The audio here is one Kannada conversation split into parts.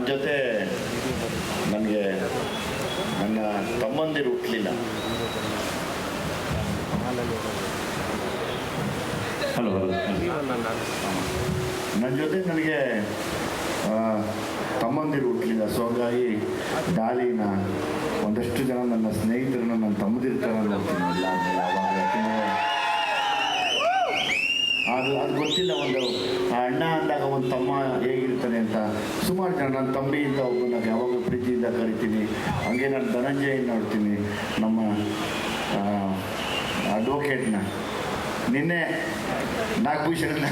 ನನ್ನ ಜೊತೆ ನನಗೆ ನನ್ನ ತಮ್ಮಂದಿರು ಹುಟ್ಟಲಿಲ್ಲ ಹಲೋ ನನ್ನ ಜೊತೆ ನನಗೆ ತಮ್ಮಂದಿರು ಹುಟ್ಟಲಿಲ್ಲ ಸೊ ಹಾಗಾಗಿ ಡಾಲಿನ ಒಂದಷ್ಟು ಜನ ನನ್ನ ಸ್ನೇಹಿತರನ್ನ ನನ್ನ ತಮ್ಮದಿರ ಥರ ನೋಡ್ತೀನಿ. ಅದು ಅದು ಗೊತ್ತಿಲ್ಲ ಒಂದು ಒಂದು ತಮ್ಮ ಹೇಗಿರ್ತಾನೆ ಅಂತ. ಸುಮಾರು ಜನ ನನ್ನ ತಂಬಿಯಿಂದ ಒಬ್ಬನ ಯಾವಾಗ ಪ್ರೀತಿಯಿಂದ ಕರಿತೀನಿ. ಹಂಗೆ ನಾನು ಧನಂಜಯ ನೋಡ್ತೀನಿ. ನಮ್ಮ ಅಡ್ವೊಕೇಟ್ನ ನಿನ್ನೆ ನಾಗಭೂಷಣನ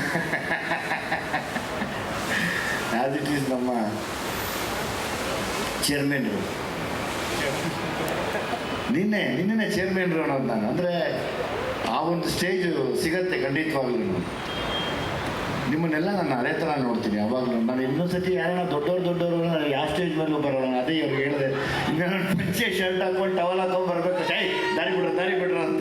ಆ್ಯಸ್ ಇಟ್ ಈಸ್ ನಮ್ಮ ಚೇರ್ಮನ್ರು ನಿನ್ನೆ ನಿನ್ನೆ ಚೇರ್ಮನ್ರು ಅನ್ನೋದು ನಾನು. ಅಂದರೆ, ಆ ಒಂದು ಸ್ಟೇಜು ಸಿಗತ್ತೆ ಖಂಡಿತವಾಗ್ಲೂ ನಿಮ್ಮನ್ನೆಲ್ಲ ನಾನು ಅದೇ ಥರ ನೋಡ್ತೀನಿ. ಯಾವಾಗಲೂ ನಾನು ಇನ್ನೊಂದು ಸತಿ ಯಾರನ್ನ ದೊಡ್ಡವ್ರು ದೊಡ್ಡವರು ನಾನು ಯಾವ ಸ್ಟೇಜ್ ಮೇಲೂ ಬರೋಣ ಅದೇ ಇವ್ರಿಗೆ ಹೇಳಿದೆ ಈಗ ನಾನು ಶರ್ಟ್ ಹಾಕೊಂಡು ಟವಲ್ ಹಾಕೊಂಡು ಬರಬೇಕು. ಶೈ ದಾರಿ ಬಿಡ್ರ ದಾರಿ ಬಿಡ್ರ ಅಂತ.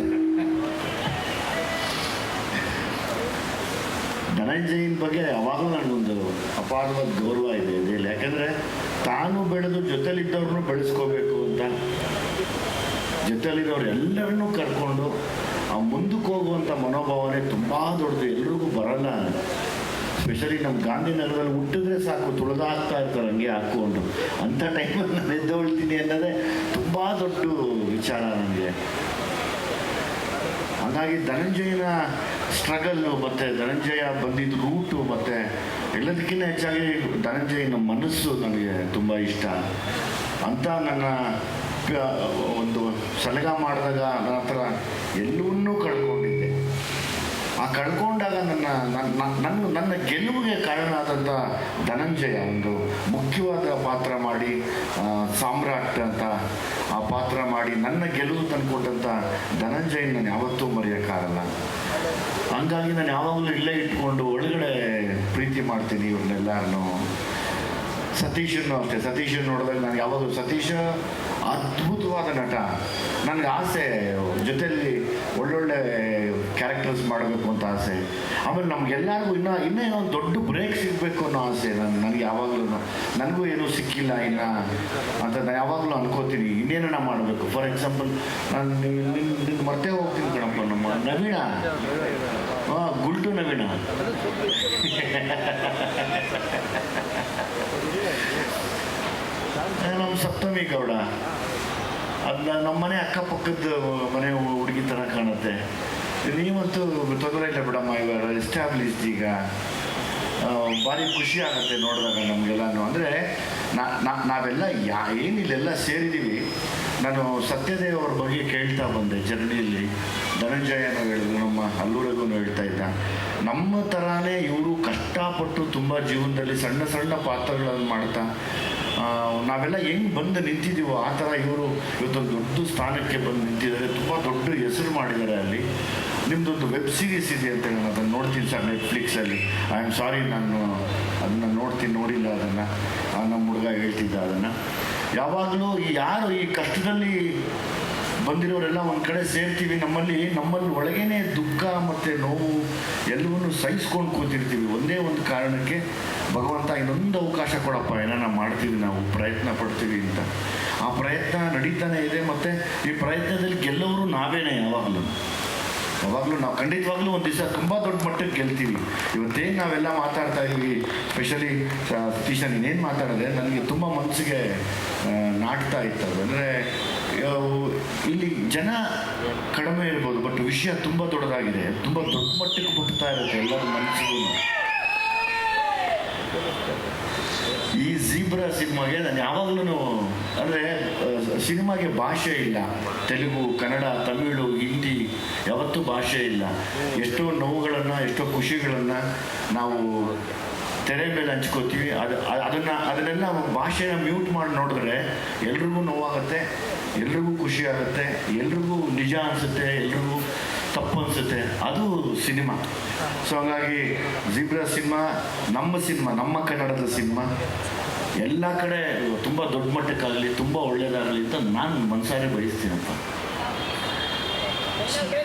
ಧನಂಜಯನ ಬಗ್ಗೆ ಯಾವಾಗಲೂ ನನಗೊಂದು ಅಪಾರವಾದ ಗೌರವ ಇದೆ ಇದೆಯಲ್ಲಿ ಯಾಕಂದರೆ ತಾನು ಬೆಳೆದು ಜೊತೆಲಿದ್ದವ್ರನ್ನೂ ಬೆಳೆಸ್ಕೋಬೇಕು ಅಂತ. ಜೊತೆಲಿದ್ದವ್ರು ಎಲ್ಲರನ್ನೂ ಕರ್ಕೊಂಡು ಆ ಮುಂದಕ್ಕೆ ಹೋಗುವಂಥ ಮನೋಭಾವನೆ ತುಂಬ ದೊಡ್ಡದು. ಎಲ್ರಿಗೂ ಬರಲ್ಲ ಸ್ಪೆಷಲಿ ನಮ್ಮ ಗಾಂಧಿನಗರದಲ್ಲಿ ಹುಟ್ಟಿದ್ರೆ ಸಾಕು, ತುಳಿದಾಗ್ತಾ ಇರ್ತಾರೆ, ಹಂಗೆ ಹಾಕ್ಕೊಂಡು ಅಂಥ ಟೈಮಲ್ಲಿ ನಾನು ಎದ್ದೊಳ್ತೀನಿ ಅನ್ನೋದೇ ತುಂಬ ದೊಡ್ಡ ವಿಚಾರ ನನಗೆ ಹಾಗಾಗಿ ಧನಂಜಯನ ಸ್ಟ್ರಗಲ್ಲು ಮತ್ತು ಧನಂಜಯ ಬಂದಿದ್ದ ರೂಟು ಮತ್ತು ಎಲ್ಲದಕ್ಕಿಂತ ಹೆಚ್ಚಾಗಿ ಧನಂಜಯನ ಮನಸ್ಸು ನನಗೆ ತುಂಬ ಇಷ್ಟ. ಅಂತ ನನ್ನ ಒಂದು ಸಲಗ ಮಾಡಿದಾಗ ನನ್ನ ಹತ್ರ ಎಲ್ಲವನ್ನೂ ಕಳ್ಕೊಂಡಿದ್ದೆ. ಆ ಕಳ್ಕೊಂಡಾಗ ನನ್ನ ನನ್ನ ನನ್ನ ಗೆಲುವಿಗೆ ಕಾರಣ ಆದಂಥ ಧನಂಜಯ ಒಂದು ಮುಖ್ಯವಾದ ಪಾತ್ರ ಮಾಡಿ ಸಾಮ್ರಾಟ್ ಅಂತ ಆ ಪಾತ್ರ ಮಾಡಿ ನನ್ನ ಗೆಲುವು ತಂದುಕೊಟ್ಟಂಥ ಧನಂಜಯ ನಾನು ಯಾವತ್ತೂ ಮರೆಯೋಕ್ಕಾಗಲ್ಲ. ಹಂಗಾಗಿ ನಾನು ಯಾವಾಗಲೂ ಇಲ್ಲೇ ಇಟ್ಕೊಂಡು ಒಳಗಡೆ ಪ್ರೀತಿ ಮಾಡ್ತೀನಿ ಇವ್ರನ್ನೆಲ್ಲರನ್ನು ಸತೀಶನ್ನು ಅಷ್ಟೇ. ಸತೀಶನ್ ನೋಡಿದಾಗ ನಾನು ಯಾವಾಗಲೂ ಸತೀಶ ಅದ್ಭುತವಾದ ನಟ. ನನಗೆ ಆಸೆ ಜೊತೆಯಲ್ಲಿ ಒಳ್ಳೊಳ್ಳೆ ಕ್ಯಾರೆಕ್ಟರ್ಸ್ ಮಾಡಬೇಕು ಅಂತ ಆಸೆ. ಆಮೇಲೆ ನಮಗೆಲ್ಲರಿಗೂ ಇನ್ನೂ ಇನ್ನೂ ಏನೋ ಒಂದು ದೊಡ್ಡ ಬ್ರೇಕ್ ಸಿಗಬೇಕು ಅನ್ನೋ ಆಸೆ ನಾನು, ನನಗೆ ಯಾವಾಗಲೂ. ನನಗೂ ಏನೂ ಸಿಕ್ಕಿಲ್ಲ, ಇನ್ನ ಅಂತ ನಾನು ಯಾವಾಗಲೂ ಅನ್ಕೋತೀನಿ ನಾನು ಮಾಡಬೇಕು. ಫಾರ್ ಎಕ್ಸಾಂಪಲ್ ನಾನು ನಿನ್ ಮರ್ತೇ ಹೋಗ್ತೀನಿ ಕಣಪ್ಪ, ನಮ್ಮ ನವೀನ ಹಾಂ ಗುಲ್ಟು ನವೀನ ನಮ್ಮ ಸಪ್ತಮಿ ಗೌಡ. ಅದನ್ನ ನಮ್ಮ ಮನೆ ಅಕ್ಕಪಕ್ಕದ ಮನೆ ಹುಡುಗಿ ಥರ ಕಾಣುತ್ತೆ. ನೀವಂತೂ ತೊಂದರೆ ಇಲ್ಲ ಬಿಡಮ್ಮ, ಇವಾಗ ಎಸ್ಟಾಬ್ಲಿಷ್ಡ್ ಈಗ ಭಾರಿ ಖುಷಿ ಆಗುತ್ತೆ ನೋಡಿದಾಗ ನಮಗೆಲ್ಲನೂ. ಅಂದರೆ ನಾವೆಲ್ಲ ಯಾ ಏನಿಲ್ಲೆಲ್ಲ ಸೇರಿದ್ದೀವಿ ನಾನು ಸತ್ಯದೇವ್ ಅವ್ರ ಬಗ್ಗೆ ಕೇಳ್ತಾ ಬಂದೆ ಜರ್ನಿಯಲ್ಲಿ. ಧನಂಜಯನೂ ಹೇಳಿದ್ರು, ನಮ್ಮ ಅಲ್ಲೂರಿಗೂ ಹೇಳ್ತಾ ಇದ್ದ. ನಮ್ಮ ಥರಾನೇ ಇವರು ಕಷ್ಟಪಟ್ಟು ತುಂಬ ಜೀವನದಲ್ಲಿ ಸಣ್ಣ ಸಣ್ಣ ಪಾತ್ರಗಳನ್ನು ಮಾಡ್ತಾ ನಾವೆಲ್ಲ ಹೆಂಗೆ ಬಂದು ನಿಂತಿದ್ದೀವೋ ಆ ಥರ ಇವರು ಇವತ್ತೊಂದು ದೊಡ್ಡ ಸ್ಥಾನಕ್ಕೆ ಬಂದು ನಿಂತಿದ್ದಾರೆ. ತುಂಬ ದೊಡ್ಡ ಹೆಸರು ಮಾಡಿದ್ದಾರೆ ಅಲ್ಲಿ. ನಿಮ್ಮದೊಂದು ವೆಬ್ ಸೀರೀಸ್ ಇದೆ ಅಂತ ನಾನು ಅದನ್ನು ನೋಡ್ತೀನಿ ಸರ್ ನೆಟ್ಫ್ಲಿಕ್ಸಲ್ಲಿ ಐ ಆಮ್ ಸಾರಿ ನಾನು ಅದನ್ನು ನೋಡ್ತೀನಿ, ನೋಡಿಲ್ಲ ಅದನ್ನು. ನಮ್ಮ ಹುಡುಗ ಹೇಳ್ತಿದ್ದ ಅದನ್ನು. ಯಾವಾಗಲೂ ಯಾರು ಈ ಕಷ್ಟದಲ್ಲಿ ಬಂದಿರೋರೆಲ್ಲ ಒಂದು ಕಡೆ ಸೇರ್ತೀವಿ, ನಮ್ಮಲ್ಲಿ ನಮ್ಮಲ್ಲಿ ಒಳಗೇನೆ ದುಃಖ ಮತ್ತು ನೋವು ಎಲ್ಲವನ್ನೂ ಸಹಿಸ್ಕೊಂಡು ಕೂತಿರ್ತೀವಿ. ಒಂದೇ ಒಂದು ಕಾರಣಕ್ಕೆ ಭಗವಂತ ಇನ್ನೊಂದು ಅವಕಾಶ ಕೊಡಪ್ಪ, ಏನನ್ನ ಮಾಡ್ತೀವಿ ನಾವು, ಪ್ರಯತ್ನ ಪಡ್ತೀವಿ ಅಂತ. ಆ ಪ್ರಯತ್ನ ನಡೀತಾನೆ ಇದೆ ಮತ್ತು ಈ ಪ್ರಯತ್ನದಲ್ಲಿ ಗೆಲ್ಲೋರು ನಾವೇನೆ ಯಾವಾಗಲೂ. ಯಾವಾಗಲೂ ನಾವು ಖಂಡಿತವಾಗ್ಲೂ ಒಂದು ದಿವಸ ತುಂಬ ದೊಡ್ಡ ಮಟ್ಟಕ್ಕೆ ಗೆಲ್ತೀವಿ. ಇವತ್ತೇನು ನಾವೆಲ್ಲ ಮಾತಾಡ್ತಾ ಇದ್ದೀವಿ ಸ್ಪೆಷಲಿ ಸತೀಶ ನೀನೇನು ಮಾತಾಡಿದೆ ನನಗೆ ತುಂಬ ಮನಸ್ಸಿಗೆ ನಾಟ್ತಾ ಇತ್ತು. ಅದು ಅಂದರೆ ಇಲ್ಲಿ ಜನ ಕಡಿಮೆ ಇರ್ಬೋದು ಬಟ್ ವಿಷಯ ತುಂಬ ದೊಡ್ಡದಾಗಿದೆ. ತುಂಬ ದೊಡ್ಡ ಮಟ್ಟಕ್ಕೆ ಮುಟ್ತಾ ಇರುತ್ತೆ ಎಲ್ಲರ ಮನಸ್ಸಿಗೂ ಈ ಜೀಬ್ರಾ ಸಿನಿಮಾಗೆ ನಾನು ಯಾವಾಗಲೂ ಅಂದರೆ ಸಿನಿಮಾಗೆ ಭಾಷೆ ಇಲ್ಲ. ತೆಲುಗು, ಕನ್ನಡ, ತಮಿಳು, ಹಿಂದಿ, ಯಾವತ್ತೂ ಭಾಷೆ ಇಲ್ಲ. ಎಷ್ಟೋ ನೋವುಗಳನ್ನು, ಎಷ್ಟೋ ಖುಷಿಗಳನ್ನು ನಾವು ತೆರೆ ಮೇಲೆ ಹಂಚ್ಕೋತೀವಿ. ಅದು ಅದನ್ನು, ಅದನ್ನೆಲ್ಲ ಭಾಷೆನ ಮ್ಯೂಟ್ ಮಾಡಿ ನೋಡಿದ್ರೆ ಎಲ್ರಿಗೂ ನೋವಾಗುತ್ತೆ, ಎಲ್ರಿಗೂ ಖುಷಿ ಆಗುತ್ತೆ, ಎಲ್ರಿಗೂ ನಿಜ ಅನಿಸುತ್ತೆ, ಎಲ್ರಿಗೂ ತಪ್ಪು ಅನಿಸುತ್ತೆ. ಅದು ಸಿನಿಮಾ. ಸೊ ಹಾಗಾಗಿ ಜಿಬ್ರಾ ಸಿನಿಮಾ, ನಮ್ಮ ಸಿನಿಮಾ, ನಮ್ಮ ಕನ್ನಡದ ಸಿನಿಮಾ. ಎಲ್ಲ ಕಡೆ ತುಂಬ ದೊಡ್ಡ ಮಟ್ಟಕ್ಕಾಗಲಿ ತುಂಬ ಒಳ್ಳೆಯದಾಗಲಿ ಅಂತ ನಾನು ಮನಸಾರೆ ಬಯಸ್ತೀನಪ್ಪ.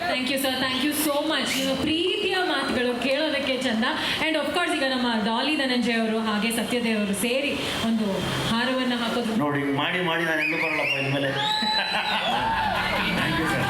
Thank you sir thank you so much ನೀವು ಪ್ರೀತಿಯ ಮಾತುಗಳು ಕೇಳೋದಕ್ಕೆ ಚಂದ. ಆ್ಯಂಡ್ ಅಫ್ಕೋರ್ಸ್ ಈಗ ನಮ್ಮ ಡಾಲಿ ಧನಂಜಯ ಅವರು ಹಾಗೆ ಸತ್ಯದೇವ್ ಅವರು ಸೇರಿ ಒಂದು ಹಾರವನ್ನು ಹಾಕೋದು. ನೋಡಿ ಮಾಡಿ ಮಾಡಿ ನಾನು ಎಲ್ಲೂ ಬರಲ್ಲಪ್ಪ ಇನ್ಮೇಲೆ. Thank you sir